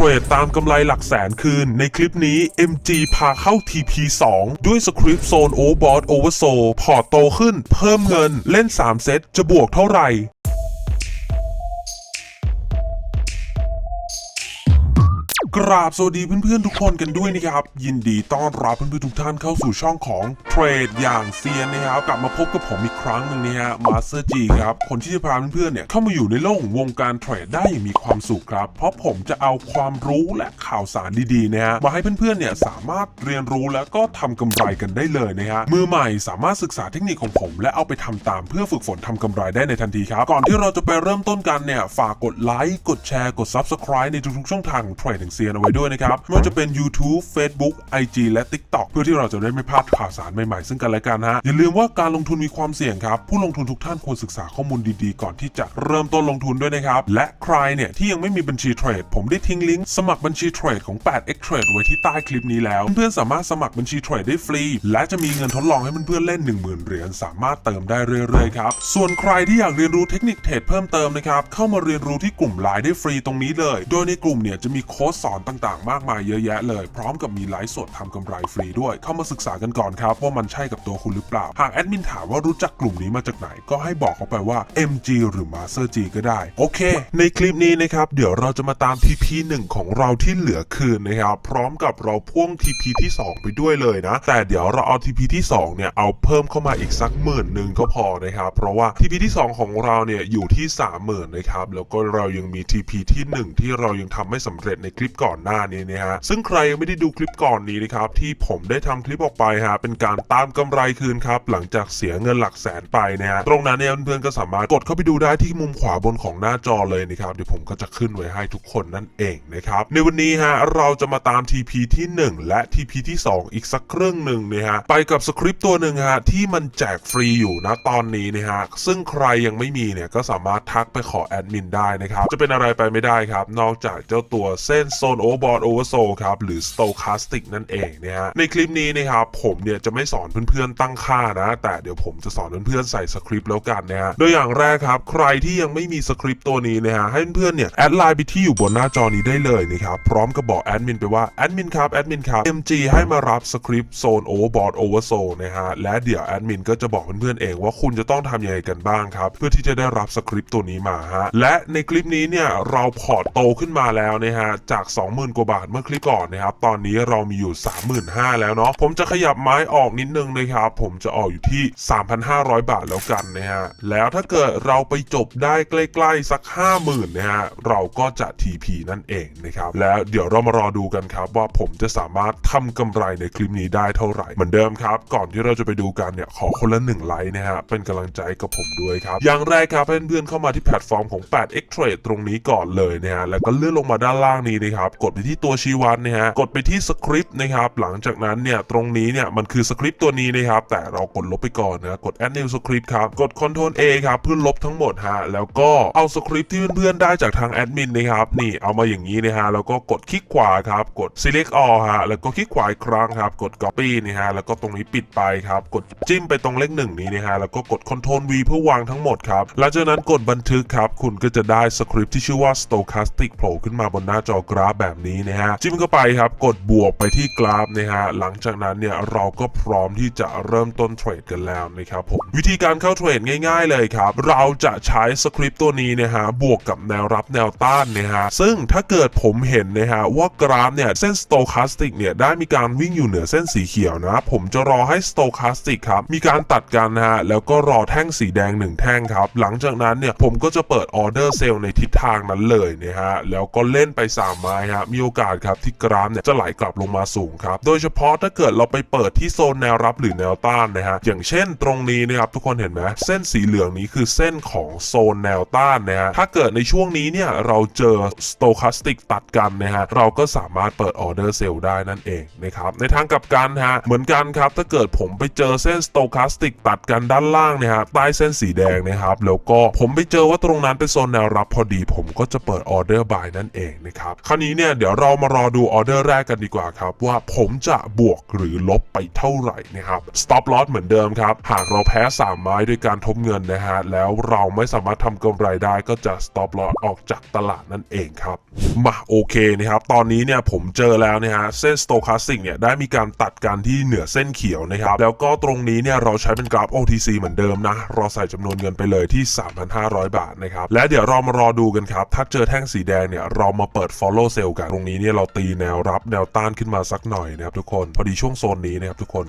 เทรดตามกำไรหลักแสนคืน ในคลิปนี้ MG พาเข้า TP2 ด้วยสคริปต์โซนโอบอสโอเวอร์โซพอร์ตโตขึ้น เพิ่มเงินเล่น 3 เซตจะบวกเท่าไหร่ ราบสวัสดีเพื่อนๆทุกคนกันด้วยนะครับ ยินดีต้อนรับเพื่อนๆทุกท่านเข้าสู่ช่องของเทรดอย่างเซียนนะครับกลับมาพบกับผมอีกครั้งหนึ่งนะฮะมาสเตอร์จีครับคนที่จะพาเพื่อนๆเนี่ยเข้ามาอยู่ในโลกของวงการเทรดได้อย่างมีความสุขครับ เพราะผมจะเอาความรู้และข่าวสารดีๆนะฮะมาให้เพื่อนๆเนี่ยสามารถเรียนรู้แล้วก็ทำกำไรกันได้เลยนะฮะมือใหม่สามารถศึกษาเทคนิคของผม และเอาไปทำตามเพื่อฝึกฝนทำกำไรได้ในทันทีครับก่อนที่เราจะไปเริ่มต้นกันเนี่ยฝากกดไลค์กดแชร์กด Subscribe ในทุกๆช่องทางของเทรดอย่างเซียนเอาไว้ด้วยนะครับไม่ว่าจะเป็น YouTube Facebook IG และ TikTok เพื่อที่เราจะได้ไม่พลาดข่าวสารใหม่ๆ ซึ่งกันและกันฮะอย่าลืมว่าการลงทุนมีความเสี่ยงครับผู้ลงทุนทุกท่านควรศึกษาข้อมูลดีๆ ก่อนที่จะเริ่มต้นลงทุนด้วยนะครับและใครเนี่ยที่ยังไม่มีบัญชีเทรดผมได้ทิ้งลิงก์สมัครบัญชีเทรดของ 8x Trade ไว้ที่ใต้คลิปนี้แล้ว เพื่อนๆสามารถสมัครบัญชีเทรดได้ฟรี และจะมีเงินทดลองให้เพื่อนๆเล่น 10,000 เหรียญสามารถเติมได้เรื่อยๆครับส่วนใครที่อยากเรียนรู้เทคนิคเทรดเพิ่มเติมนะครับเข้ามาเรียนรู้ที่กลุ่มไลน์ได้ฟรีตรงนี้เลย โดยในกลุ่มเนี่ยจะมีโค้ดสอนต่างๆ มากมายเยอะแยะเลย พร้อมกับมีไลฟ์สดทำกำไรฟรีด้วย เข้ามาศึกษากันก่อนครับ ว่ามันใช่กับตัวคุณหรือเปล่า หากแอดมินถามว่ารู้จักกลุ่มนี้มาจากไหน ก็ให้บอกเขาไปว่า MG หรือ Master G ก็ได้ โอเค ในคลิปนี้นะครับ เดี๋ยวเราจะมาตาม TP 1ของเราที่เหลือคืนนะครับ พร้อมกับเราพ่วง TP ที่ 2 ไปด้วยเลยนะ แต่เดี๋ยวเราเอา TP ที่ 2 เนี่ย เอาเพิ่มเข้ามาอีกสักหมื่นหนึ่งก็พอนะครับ เพราะว่า TP ที่ 2 ของเราเนี่ยอยู่ที่ 30,000นะครับ แล้วก็เรายังมี TP ที่ 1 ที่เรายังทำไม่สำเร็จในคลิปก่อนหน้านี้นะฮะซึ่งใครยังไม่ได้ดูคลิปก่อนนี้นะครับที่ผมได้ทำคลิปออกไปฮะเป็นการตามกำไรคืนครับหลังจากเสียเงินหลักแสนไปนะฮะตรงนั้นเนี่ยเพื่อนๆก็สามารถกดเข้าไปดูได้ที่มุมขวาบนของหน้าจอเลยนะครับเดี๋ยวผมก็จะขึ้นไว้ให้ทุกคนนั่นเองนะครับในวันนี้ฮะเราจะมาตาม TP ที่ 1 และ TP ที่ 2 อีกสักครึ่งหนึ่งนะฮะไปกับสคริปต์ตัวหนึ่งฮะที่มันแจกฟรีอยู่นะตอนนี้นะฮะซึ่งใครยังไม่มีเนี่ยก็สามารถทักไปขอแอดมินได้นะครับจะเป็นอะไรไปไม่ได้ครับนอกจากเจ้าตัวเส้นโซนโอบอ r โอเวอร์โซครับ หรือ Stochastic นั่นเองนะฮะในคลิปนี้นะครับผมเนี่ยจะไม่สอนเพื่อนๆตั้งค่านะ แต่เดี๋ยวผมจะสอนเพื่อนๆใส่สคริปต์แล้วกันนะฮะโดยอย่างแรกครับ ใครที่ยังไม่มีสคริปต์ตัวนี้นะฮะให้เพื่อนๆเนี่ยแอดไลน์ไปที่อยู่บนหน้าจอนี้ได้เลยนะครับพร้อมกับบอกแอดมินไปว่าแอดมินครับแอดมินครับ MG ให้มารับสคริปต์โซนโอเวอร์บอ r โอเวอร์โซนะฮะและเดี๋ยวแอดมินก็จะบอกเพื่อนๆเองว่าคุณจะต้องทำยังไงกันบ้างครับ เพื่อที่จะได้รับสคริปต์ตัวนี้มาฮะและในคลิปนี้เนี่ยเราพอร์ตโตขึ้นมาแล้วนะฮะจาก20,000 กว่าบาทเมื่อคลิปก่อนนะครับ ตอนนี้เรามีอยู่ 35,000 แล้วเนาะ ผมจะขยับไม้ออกนิดนึงนะครับ ผมจะออกอยู่ที่ 3,500 บาทแล้วกันนะฮะ แล้วถ้าเกิดเราไปจบได้ใกล้ๆสัก 50,000 นะฮะ เราก็จะ TP นั่นเองนะครับ แล้วเดี๋ยวเรามารอดูกันครับว่าผมจะสามารถทำกำไรในคลิปนี้ได้เท่าไหร่ เหมือนเดิมครับ ก่อนที่เราจะไปดูกันเนี่ยขอคนละหนึ่งไลค์นะฮะเป็นกำลังใจกับผมด้วยครับ อย่างแรกครับเพื่อนๆเข้ามาที่แพลตฟอร์มของ 8x Trade ตรงนี้ก่อนเลยนะฮะแล้วก็เลื่อนลงมาด้านล่างนี้นะครับกดไปที่ตัวชี้วัดนะฮะกดไปที่สคริปต์นะครับหลังจากนั้นเนี่ยตรงนี้เนี่ยมันคือสคริปต์ตัวนี้นะครับแต่เรากดลบไปก่อนนะกด add new script ครับกด Ctrl A ครับเพื่อลบทั้งหมดฮะแล้วก็เอาสคริปต์ที่เพื่อนๆได้จากทางแอดมินนะครับนี่เอามาอย่างนี้นะฮะแล้วก็กดคลิกขวาครับกด select all ฮะแล้วก็คลิกขวาอีกครั้งครับกด copy นี่ฮะแล้วก็ตรงนี้ปิดไปครับกดจิ้มไปตรงเลขหนึ่งนี้นะฮะแล้วก็กด Ctrl V เพื่อวางทั้งหมดครับหลังจากนั้นกดบันทึกครับคุณก็จะได้สคริปต์ที่ชื่อว่า stochastic โผล่ขึ้นมาบนหน้าจอกราฟแบบนี้นะฮะจิ้มเข้าไปครับกดบวกไปที่กราฟนะฮะหลังจากนั้นเนี่ยเราก็พร้อมที่จะเริ่มต้นเทรดกันแล้วนะครับผมวิธีการเข้าเทรดง่าย ๆ เลยครับ เราจะใช้สคริปต์ตัวนี้นะฮะบวกกับแนวรับแนวต้านนะฮะซึ่งถ้าเกิดผมเห็นนะฮะว่ากราฟเนี่ยเส้น stochastic เนี่ยได้มีการวิ่งอยู่เหนือเส้นสีเขียวนะผมจะรอให้ stochastic ครับมีการตัดกันนะฮะแล้วก็รอแท่งสีแดงหนึ่งแท่งครับหลังจากนั้นเนี่ยผมก็จะเปิดออเดอร์เซลล์ในทิศทางนั้นเลยนะฮะแล้วก็เล่นไปสามไม้ฮะมีโอกาสครับที่กราฟเนี่ยจะไหลกลับลงมาสูงครับโดยเฉพาะถ้าเกิดเราไปเปิดที่โซนแนวรับหรือแนวต้านนะฮะอย่างเช่นตรงนี้นะครับทุกคนเห็นไหมเส้นสีเหลืองนี้คือเส้นของโซนแนวต้านนะฮะถ้าเกิดในช่วงนี้เนี่ยเราเจอ stochastic ตัดกันนะฮะเราก็สามารถเปิดออเดอร์เซลล์ได้นั่นเองนะครับในทางกลับกันฮะเหมือนกันครับถ้าเกิดผมไปเจอเส้น stochastic ตัดกันด้านล่างเนี่ยฮะใต้เส้นสีแดงนะครับแล้วก็ผมไปเจอว่าตรงนั้นเป็นโซนแนวรับพอดี ผมก็จะเปิดออเดอร์บายนั่นเองนะครับคราวนี้เนี่ยเดี๋ยวเรามารอดูออเดอร์แรกกันดีกว่าครับ ว่าผมจะบวกหรือลบไปเท่าไหร่นะครับ stop loss เหมือนเดิมครับ หากเราแพ้ 3 ไม้ด้วยการทบเงินนะฮะ แล้วเราไม่สามารถทำกำไรได้ก็จะ stop loss ออกจากตลาดนั่นเองครับมาโอเคนะครับ ตอนนี้เนี่ยผมเจอแล้วนะฮะเส้น stochastic เนี่ยได้มีการตัดกันที่เหนือเส้นเขียวนะครับ แล้วก็ตรงนี้เนี่ยเราใช้เป็นกราฟ OTC เหมือนเดิมนะเราใส่จำนวนเงินไปเลยที่ 3,500 บาทนะครับและเดี๋ยวเรามารอดูกันครับถ้าเจอแท่งสีแดงเนี่ยเรามาเปิด follow sell กันตรงนี้เนี่ยเราตีแนวรับแนวต้านขึ้นมาสักหน่อยนะครับทุกคนพอดีช่วงโซนนี้นะครับทุกคน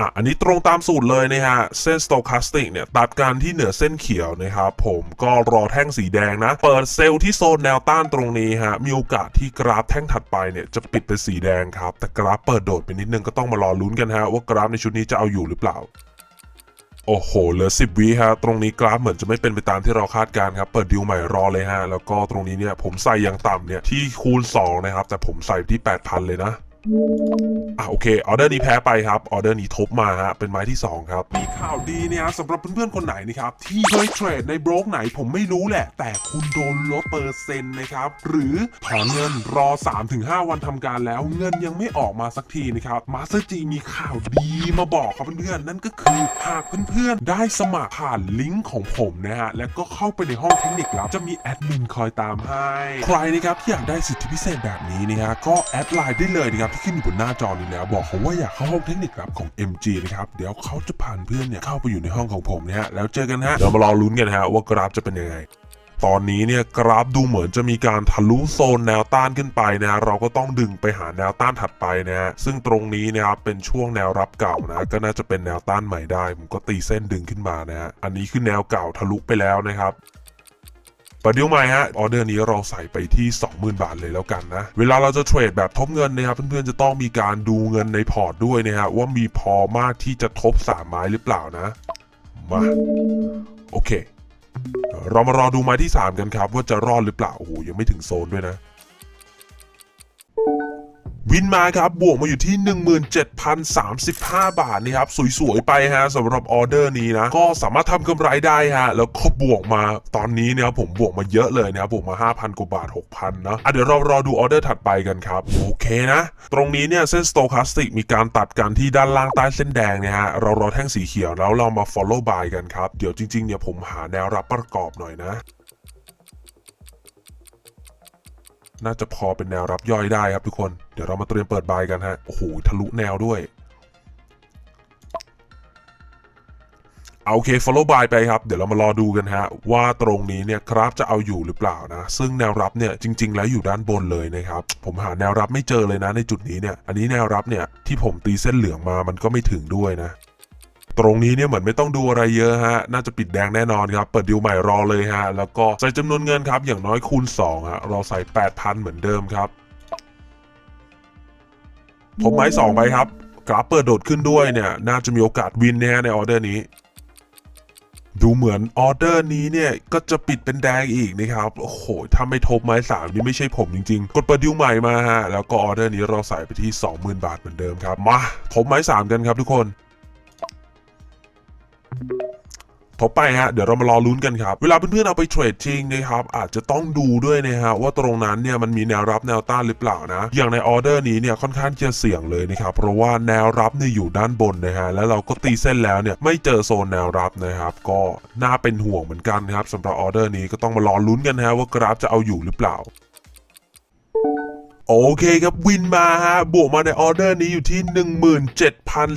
อะอันนี้ตรงตามสูตรเลยนะฮะ เส้น stochastic เนี่ยตัดกันที่เหนือเส้นเขียวนะครับผมก็รอแท่งสีแดงนะ เปิดเซลล์ที่โซนแนวต้านตรงนี้ฮะ มีโอกาสที่กราฟแท่งถัดไปเนี่ยจะปิดเป็นสีแดงครับ แต่กราฟเปิดโดดไปนิดนึงก็ต้องมารอลุ้นกันฮะ ว่ากราฟในชุดนี้จะเอาอยู่หรือเปล่า โอ้โห เหลือ 10วิฮะ ตรงนี้กราฟเหมือนจะไม่เป็นไปตามที่เราคาดการครับ เปิดดิวใหม่รอเลยฮะ แล้วก็ตรงนี้เนี่ยผมใส่อย่างต่ำเนี่ยที่คูณ 2 นะครับ แต่ผมใส่ที่ 8,000 เลยนะ อะโอเคออเดอร์นี้แพ้ไปครับออเดอร์นี้ทบมาฮะเป็นไม้ที่ 2 ครับ มีข่าวดีเนี่ยสำหรับเพื่อนๆคนไหนนะครับที่เคยเทรดในบล็อกไหนผมไม่รู้แหละ แต่คุณโดนลดเปอร์เซ็นต์นะครับหรือถอนเงินรอ 3-5 วันทำการแล้วเงินยังไม่ออกมาสักทีนะครับมาสเตอร์จีมีข่าวดีมาบอกครับเพื่อนๆนั่นก็คือหากเพื่อนๆได้สมัครผ่านลิงก์ของผมนะฮะแล้วก็เข้าไปในห้องเทคนิคลับจะมีแอดมินคอยตามให้ใครนะครับที่อยากได้สิทธิพิเศษแบบนี้นะฮะก็แอดไลน์ได้เลยนะครับที่ขึ้นอยู่บนหน้าจอนี้แล้วบอกเขาว่าอยากเข้าห้องเทคนิคลับของ MG นะครับเดี๋ยวเขาจะผ่านเพื่อนเนี่ยเข้าไปอยู่ในห้องของผมนะฮะแล้วเจอกันฮะเดี๋ยวมารอลุ้นกันฮะว่ากราฟจะเป็นยังไงตอนนี้เนี่ยกราฟดูเหมือนจะมีการทะลุโซนแนวต้านขึ้นไปนะฮะเราก็ต้องดึงไปหาแนวต้านถัดไปนะฮะซึ่งตรงนี้นะครับเป็นช่วงแนวรับเก่านะก็น่าจะเป็นแนวต้านใหม่ได้ ผมก็ตีเส้นดึงขึ้นมานะฮะอันนี้คือแนวเก่าทะลุไปแล้วนะครับ ประเดี๋ยวใหม่ฮะออเดอร์นี้เราใส่ไปที่ 20,000 บาทเลยแล้วกันนะ เวลาเราจะเทรดแบบทบเงินนะครับเพื่อนๆจะต้องมีการดูเงินในพอร์ตด้วยนะฮะว่ามีพอมากที่จะทบสามไม้หรือเปล่านะ มาโอเค เรามารอดูไม้ที่ 3 กันครับ ว่าจะรอดหรือเปล่าโอ้โหยังไม่ถึงโซนด้วยนะ วินมาครับบวกมาอยู่ที่ 17,035 บาทนี่ครับสวยๆไปฮะสำหรับออเดอร์นี้นะก็สามารถทำกำไรได้ฮะแล้วก็บวกมาตอนนี้เนี่ยผมบวกมาเยอะเลยนะครับบวกมา 5,000 กว่าบาท 6,000นะอะเดี๋ยวเรารอดูออเดอร์ถัดไปกันครับโอเคนะ ตรงนี้เนี่ยเส้นสโตคาสติกมีการตัดกันที่ด้านล่างใต้เส้นแดงเนี่ยฮะเรารอแท่งสีเขียวแล้วเรามา follow by กันครับเดี๋ยวจริงๆเนี่ยผมหาแนวรับประกอบหน่อยนะ น่าจะพอเป็นแนวรับย่อยได้ครับทุกคน เดี๋ยวเรามาเตรียมเปิดบายกันฮะ โอ้โห ทะลุแนวด้วย เอาโอเค follow by ไปครับ เดี๋ยวเรามารอดูกันฮะ ว่าตรงนี้เนี่ยครับจะเอาอยู่หรือเปล่านะ ซึ่งแนวรับเนี่ยจริง ๆ แล้วอยู่ด้านบนเลยนะครับ ผมหาแนวรับไม่เจอเลยนะในจุดนี้เนี่ย อันนี้แนวรับเนี่ยที่ผมตีเส้นเหลืองมามันก็ไม่ถึงด้วยนะ ตรงนี้เนี่ยเหมือนไม่ต้องดูอะไรเยอะฮะ น่าจะปิดแดงแน่นอนครับ เปิดดิวใหม่รอเลยฮะ แล้วก็ใส่จำนวนเงินครับ อย่างน้อยคูณ2ฮะ เราใส่ 8,000 เหมือนเดิมครับผมไม้สองไปครับ กราฟเปิดโดดขึ้นด้วยเนี่ย น่าจะมีโอกาสวินแน่ในออเดอร์นี้ ดูเหมือนออเดอร์นี้เนี่ย ก็จะปิดเป็นแดงอีกนะครับ โอ้โห ถ้าไม่ทบไม้สามนี่ไม่ใช่ผมจริงๆ กดเปิดดิวใหม่มาฮะ แล้วก็ออเดอร์นี้เราใส่ไปที่ 20,000 บาทเหมือนเดิมครับ มาทบไม้สามกันครับทุกคน ทบไปฮะเดี๋ยวเรามารอลุ้นกันครับ เวลาเพื่อนๆเอาไปเทรดจริงนะครับอาจจะต้องดูด้วยนะฮะว่าตรงนั้นเนี่ยมันมีแนวรับแนวต้านหรือเปล่านะ อย่างในออเดอร์นี้เนี่ยค่อนข้างจะเสี่ยงเลยนะครับเพราะว่าแนวรับเนี่ยอยู่ด้านบนนะฮะแล้วเราก็ตีเส้นแล้วเนี่ยไม่เจอโซนแนวรับนะครับ ก็น่าเป็นห่วงเหมือนกันครับสำหรับออเดอร์นี้ก็ต้องมารอลุ้นกันฮะว่ากราฟจะเอาอยู่หรือเปล่า โอเคครับวินมาฮะบวกมาในออเดอร์นี้อยู่ที่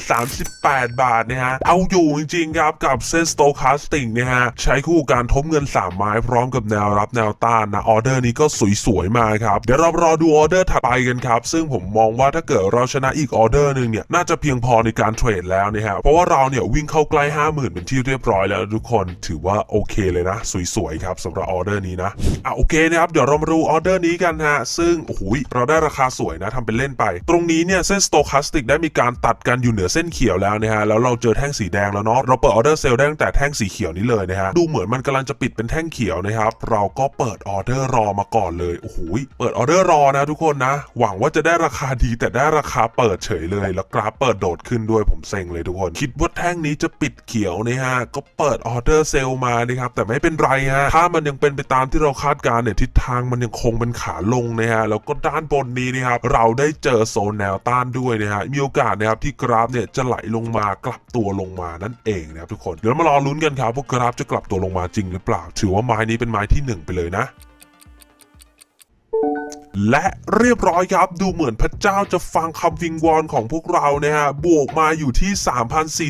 17,038 บาทนะฮะ เอาอยู่จริงๆครับกับเส้นสโตคาสติงนะฮะ ใช้คู่การทบเงิน 3 ไม้พร้อมกับแนวรับแนวต้านนะออเดอร์นี้ก็สวยๆ มาครับ เดี๋ยวเรารอดูออเดอร์ถัดไปกันครับ ซึ่งผมมองว่าถ้าเกิดเราชนะอีกออเดอร์หนึ่งเนี่ย น่าจะเพียงพอในการเทรดแล้วนะฮะเพราะว่าเราเนี่ยวิ่งเข้าใกล้ 50,000 เป็นที่เรียบร้อยแล้วทุกคนถือว่าโอเคเลยนะ สวยๆครับสำหรับออเดอร์นี้นะอะโอเคนะครับเดี๋ยวเรามาดูออเดอร์นี้กันฮะซึ่งโอ้โหเราได้ราคาสวยนะทำเป็นเล่นไป ตรงนี้เนี่ยเส้น stochastic ได้มีการตัดกันอยู่เหนือเส้นเขียวแล้วนะฮะแล้วเราเจอแท่งสีแดงแล้วเนาะเราเปิดออเดอร์เซลได้ตั้งแต่แท่งสีเขียวนี้เลยนะฮะดูเหมือนมันกำลังจะปิดเป็นแท่งเขียวนะครับเราก็เปิดออเดอร์รอมาก่อนเลยโอ้โหเปิดออเดอร์รอนะทุกคนนะ หวังว่าจะได้ราคาดีแต่ได้ราคาเปิดเฉยเลยแล้วกราฟเปิดโดดขึ้นด้วยผมเซ็งเลยทุกคน คิดว่าแท่งนี้จะปิดเขียวนะฮะก็เปิดออเดอร์เซลมานะครับแต่ไม่เป็นไรฮะถ้ามันยังเป็นไปตามที่เราคาดการณ์เนี่ยทิศทางมันยังคงเป็นขาลงนะฮะแล้วก็ด้านบนนี้นะครับเราได้เจอโซนแนวต้านด้วยนะฮะมีโอกาสนะครับที่กราฟเนี่ยจะไหลลงมากลับตัวลงมานั่นเองนะครับทุกคนเดี๋ยวมารอลุ้นกันครับว่ากราฟจะกลับตัวลงมาจริงหรือเปล่า ถือว่าไม้นี้เป็นไม้ที่หนึ่งไปเลยนะและเรียบร้อยครับดูเหมือนพระเจ้าจะฟังคำวิงวอนของพวกเรานะฮะบวกมาอยู่ที่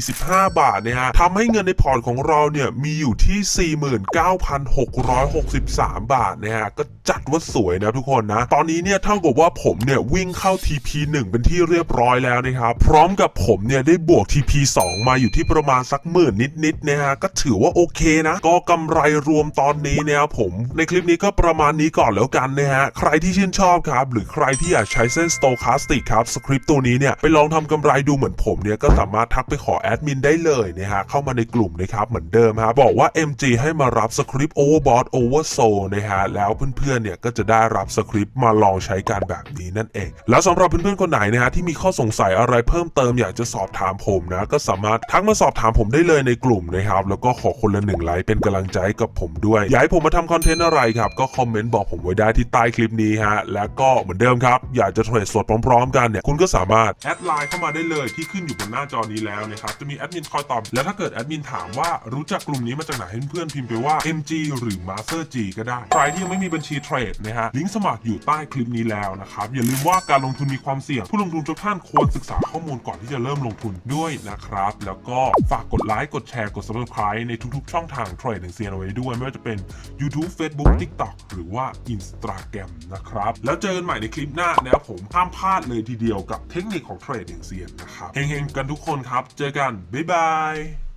3,045 บาทนะฮะทำให้เงินในพอร์ตของเราเนี่ยมีอยู่ที่ 49,663 บาทนะฮะก็ จัดว่าสวยนะทุกคนนะ ตอนนี้เนี่ยเท่ากับว่าผมเนี่ยวิ่งเข้า TP 1 เป็นที่เรียบร้อยแล้วนะครับ พร้อมกับผมเนี่ยได้บวก TP 2 มาอยู่ที่ประมาณสักหมื่นนิดๆนะฮะก็ถือว่าโอเคนะ ก็กำไรรวมตอนนี้นะครับผม ในคลิปนี้ก็ประมาณนี้ก่อนแล้วกันนะฮะ ใครที่ชื่นชอบครับ หรือใครที่อยากใช้เส้น stochastic ครับสคริปต์ตัวนี้เนี่ยไปลองทำกำไรดูเหมือนผมเนี่ยก็สามารถทักไปขอแอดมินได้เลยนะฮะเข้ามาในกลุ่มนะครับเหมือนเดิมฮะบอกว่า MG ให้มารับสคริปต์ overbought oversold นะฮะแล้วเพื่อนๆเนี่ยก็จะได้รับสคริปต์มาลองใช้การแบบนี้นั่นเอง แล้วสำหรับเพื่อนๆคนไหนนะฮะที่มีข้อสงสัยอะไรเพิ่มเติมอยากจะสอบถามผมนะก็สามารถทักมาสอบถามผมได้เลยในกลุ่มนะครับแล้วก็ขอคนละหนึ่งไลค์เป็นกำลังใจกับผมด้วยอยากให้ผมมาทำคอนเทนต์อะไรครับก็คอมเมนต์บอกผมไว้ได้ที่ใต้คลิปนี้ฮะแล้วก็เหมือนเดิมครับอยากจะเทรดสดพร้อมๆ กันเนี่ยคุณก็สามารถแอดไลน์เข้ามาได้เลยที่ขึ้นอยู่บนหน้าจอนี้แล้วนะครับจะมีแอดมินคอยตอบแล้วถ้าเกิดแอดมินถามว่ารู้จักกลุ่มนี้มาจากไหนให้เพื่อนๆพิมพ์ไปว่า MG หรือ Master G ก็ได้ใครที่ยังไม่มีบัญชีเทรดนะฮะลิงก์สมัครอยู่ใต้คลิปนี้แล้วนะครับอย่าลืมว่าการลงทุนมีความเสี่ยง ผู้ลงทุนทุกท่านควรศึกษาข้อมูลก่อนที่จะเริ่มลงทุนด้วยนะครับ แล้วก็ฝากกดไลค์กดแชร์กด subscribe ในทุกๆ ช่องทางเทรดถึงเซียนเอาไว้ด้วย ไม่ว่าจะเป็น YouTube Facebook TikTok หรือว่า Instagram นะครับแล้วเจอกันใหม่ในคลิปหน้านะครับผมห้ามพลาดเลยทีเดียวกับเทคนิคของเทรดอย่งเซียนนะครับเฮงๆกันทุกคนครับ เจอกันบ๊ายบาย